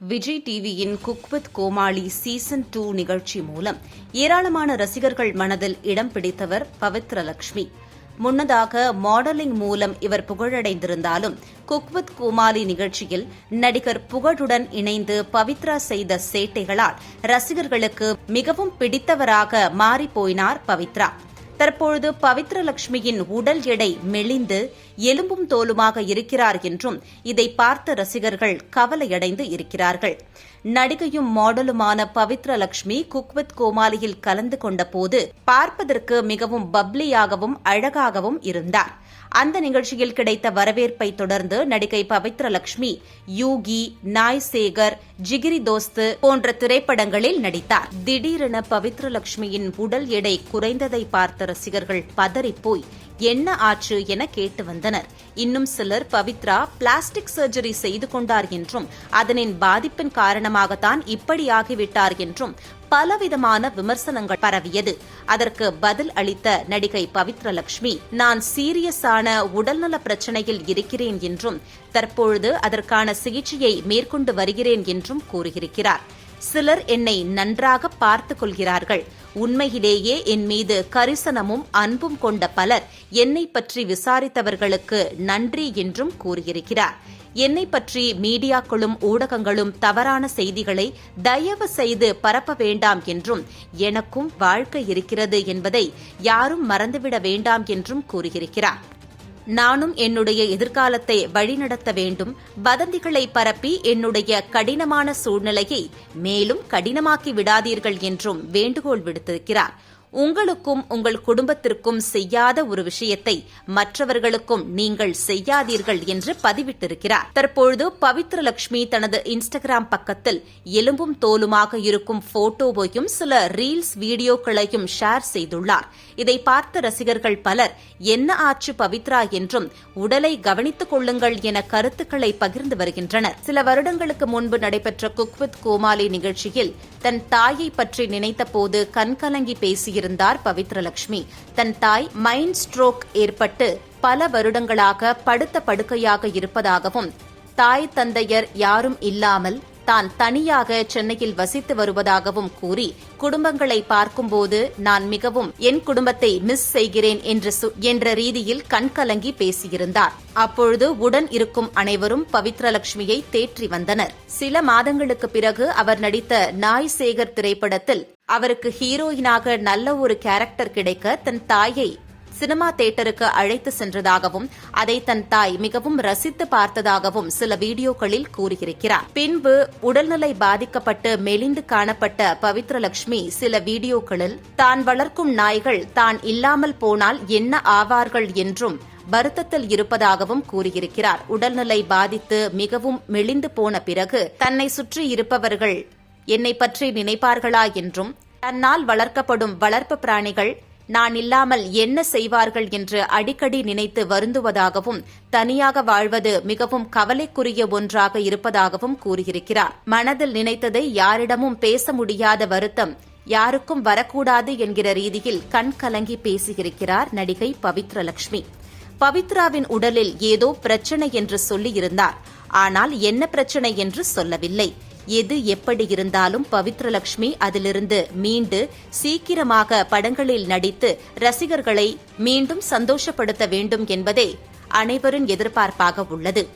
விஜய் டிவியின் cook with Comali season two நிகழ்ச்சி மூலம் ஏராளமான ரசிகர்கள் மனதில் இடம் பிடித்தவர் பவித்ரலட்சுமி முன்னதாக மாடலிங் மூலம் இவர் புகழடைந்திருந்தாலும் குக் வித் கோமாளி நிகழ்ச்சியில் நடிகர் புகழுடன் இணைந்து பவித்ரா செய்த சேட்டைகளால் ரசிகர்களுக்கு மிகவும் பிடித்தவராக மாறிப்போயினார் பவித்ரா. தற்பொழுது பவித்ரலட்சுமியின் உடல் எடை மெலிந்து எலும்பும் தோலுமாக இருக்கிறார் என்றும் இதை பார்த்த ரசிகர்கள் கவலையடைந்து இருக்கிறார்கள். நடிகையும் மாடலுமான பவித்ரலட்சுமி குக்வத் கோமாலியில் கலந்து கொண்டபோது பார்ப்பதற்கு மிகவும் பப்ளியாகவும் அழகாகவும் இருந்தார். அந்த நிகழ்ச்சியில் கிடைத்த வரவேற்பை தொடர்ந்து நடிகை பவித்ரலட்சுமி யூகி நாய் சேகர் ஜிகிரி தோஸ்து போன்ற திரைப்படங்களில் நடித்தார். திடீரென பவித்ரலட்சுமியின் உடல் எடை குறைந்ததை பார்த்த ரசிகர்கள் பதறிப்போய் என்ன ஆச்சு என கேட்டு வந்தனர். இன்னும் சிலர் பவித்ரா பிளாஸ்டிக் சர்ஜரி செய்து கொண்டார் என்றும் அதனின் பாதிப்பின் காரணமாகத்தான் இப்படியாகிவிட்டார் என்றும் பலவிதமான விமர்சனங்கள் பரவியது. அதற்கு பதில் அளித்த நடிகை பவித்ரலட்சுமி நான் சீரியஸான உடல்நல பிரச்சனையில் இருக்கிறேன் என்றும் தற்பொழுது அதற்கான சிகிச்சையை மேற்கொண்டு வருகிறேன் என்றும் கூறியிருக்கிறார். சிலர் என்னை நன்றாக பார்த்துக் கொள்கிறார்கள். உண்மையிலேயே என் மீது கரிசனமும் அன்பும் கொண்ட பலர் என்னை பற்றி விசாரித்தவர்களுக்கு நன்றி என்றும் கூறியிருக்கிறார். என்னை பற்றி மீடியாக்களும் ஊடகங்களும் தவறான செய்திகளை தயவு செய்து பரப்ப வேண்டாம் என்றும் எனக்கும் வாழ்க்கை இருக்கிறது என்பதை யாரும் மறந்துவிட வேண்டாம் என்றும் கூறியிருக்கிறார். நானும் என்னுடைய எதிர்காலத்தை வழிநடத்த வேண்டும். வதந்திகளை பரப்பி என்னுடைய கடினமான சூழ்நிலையை மேலும் கடினமாக்கி விடாதீர்கள் என்றும் வேண்டுகோள் விடுத்திருக்கிறார். உங்களுக்கும் உங்கள் குடும்பத்திற்கும் செய்யாத ஒரு விஷயத்தை மற்றவர்களுக்கும் நீங்கள் செய்யாதீர்கள் என்று பதிவிட்டிருக்கிறார். தற்பொழுது பவித்ர லட்சுமி தனது இன்ஸ்டாகிராம் பக்கத்தில் எலும்பும் தோலுமாக இருக்கும் போட்டோவையும் சில ரீல்ஸ் வீடியோக்களையும் ஷேர் செய்துள்ளார். இதை பார்த்த ரசிகர்கள் பலர் என்ன ஆச்சு பவித்ரா என்றும் உடலை கவனித்துக் கொள்ளுங்கள் என கருத்துக்களை பகிர்ந்து வருகின்றனர். சில வருடங்களுக்கு முன்பு நடைபெற்ற குக்வித் கோமாலி நிகழ்ச்சியில் தன் தாயை பற்றி நினைத்தபோது கண்கலங்கி பேசிய இருந்தார் பவித்ரலட்சுமி தன் தாய் மைண்ட் ஸ்ட்ரோக் ஏற்பட்டு பல வருடங்களாக படுத்த படுக்கையாக இருப்பதாகவும் தாய் தந்தையர் யாரும் இல்லாமல் தான் தனியாக சென்னையில் வசித்து வருவதாகவும் கூறி குடும்பங்களை பார்க்கும்போது நான் மிகவும் என் குடும்பத்தை மிஸ் செய்கிறேன் என்ற ரீதியில் கண்கலங்கி பேசியிருந்தார். அப்பொழுது உடன் இருக்கும் அனைவரும் பவித்ரலட்சுமியை தேற்றி வந்தனர். சில மாதங்களுக்கு பிறகு அவர் நடித்த நாய் சேகர் திரைப்படத்தில் அவருக்கு ஹீரோயினாக நல்ல ஒரு கேரக்டர் கிடைக்க தன் தாயை சினிமா தியேட்டருக்கு அழைத்து சென்றதாகவும் அதை தன் தாய் மிகவும் ரசித்து பார்த்ததாகவும் சில வீடியோக்களில் கூறியிருக்கிறார். பின்பு உடல்நிலை பாதிக்கப்பட்டு மெலிந்து காணப்பட்ட பவித்ரலட்சுமி சில வீடியோக்களில் தான் வளர்க்கும் நாய்கள் தான் இல்லாமல் போனால் என்ன ஆவார்கள் என்றும் வருத்தத்தில் இருப்பதாகவும் கூறியிருக்கிறார். உடல்நிலை பாதித்து மிகவும் மெலிந்து போன பிறகு தன்னை சுற்றி இருப்பவர்கள் என்னை பற்றி நினைப்பார்களா என்றும் தன்னால் வளர்க்கப்படும் வளர்ப்பு பிராணிகள் நான் இல்லாமல் என்ன செய்வார்கள் என்று அடிக்கடி நினைத்து வருந்துவதாகவும் தனியாக வாழ்வது மிகவும் கவலைக்குரிய ஒன்றாக இருப்பதாகவும் கூறியிருக்கிறார். மனதில் நினைத்ததை யாரிடமும் பேச முடியாத வருத்தம் யாருக்கும் வரக்கூடாது என்கிற ரீதியில் கண் கலங்கி பேசியிருக்கிறார் நடிகை பவித்ரலட்சுமி பவித்ராவின் உடலில் ஏதோ பிரச்சனை என்று சொல்லியிருந்தார். ஆனால் என்ன பிரச்சனை என்று சொல்லவில்லை. எது எப்படி இருந்தாலும் பவித்ரலட்சுமி அதிலிருந்து மீண்டு சீக்கிரமாக படங்களில் நடித்து ரசிகர்களை மீண்டும் சந்தோஷப்படுத்த வேண்டும் என்பதே அனைவரின் எதிர்பார்ப்பாக உள்ளது.